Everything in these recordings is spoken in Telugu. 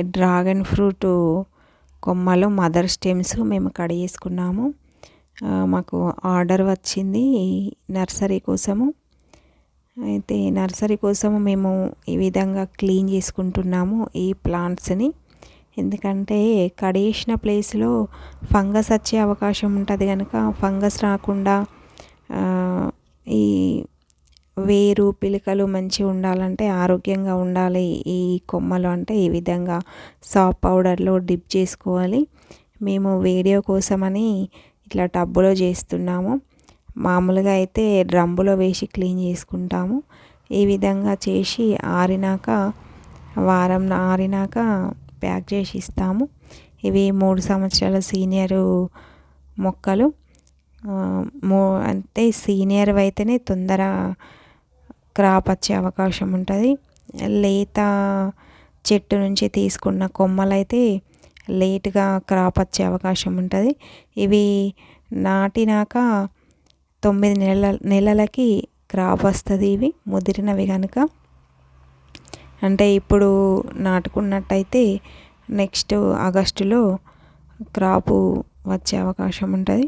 డ్రాగన్ ఫ్రూట్ కొమ్మలు మదర్ స్టెమ్స్ మేము కడిగేసుకున్నాము మాకు ఆర్డర్ వచ్చింది నర్సరీ కోసము. అయితే నర్సరీ కోసము మేము ఈ విధంగా క్లీన్ చేసుకుంటున్నాము ఈ ప్లాంట్స్ని ఎందుకంటే కడిగేసిన ప్లేస్లో ఫంగస్ వచ్చే అవకాశం ఉంటుంది కనుక ఫంగస్ రాకుండా ఈ వేరు పిలకలు మంచిగా ఉండాలంటే ఆరోగ్యంగా ఉండాలి. ఈ కొమ్మలు అంటే ఈ విధంగా సాఫ్ట్ పౌడర్లో డిప్ చేసుకోవాలి. మేము వీడియో కోసమని ఇట్లా టబ్బులో చేస్తున్నాము. మామూలుగా అయితే డ్రమ్ములో వేసి క్లీన్ చేసుకుంటాము. ఈ విధంగా చేసి ఆరినాక వారం ఆరినాక ప్యాక్ చేసి ఇస్తాము. ఇవి మూడు సంవత్సరాల సీనియరు మొక్కలు. మో అంటే సీనియర్ అయితేనే తొందర క్రాప్ వచ్చే అవకాశం ఉంటుంది. లేత చెట్టు నుంచి తీసుకున్న కొమ్మలు అయితే లేట్గా క్రాప్ వచ్చే అవకాశం ఉంటుంది. ఇవి నాటినాక తొమ్మిది నెలల నెలలకి క్రాప్ వస్తుంది ఇవి ముదిరినవి కనుక అంటే ఇప్పుడు నాటుకున్నట్టయితే నెక్స్ట్ ఆగస్టులో క్రాపు వచ్చే అవకాశం ఉంటుంది.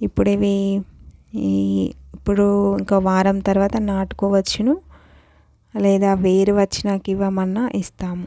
ఇప్పుడు ఇవి ఈ ఇప్పుడు ఇంకా వారం తర్వాత నాటుకోవచ్చును లేదా వేరు వచ్చినాక ఇవ్వమన్నా ఇస్తాము.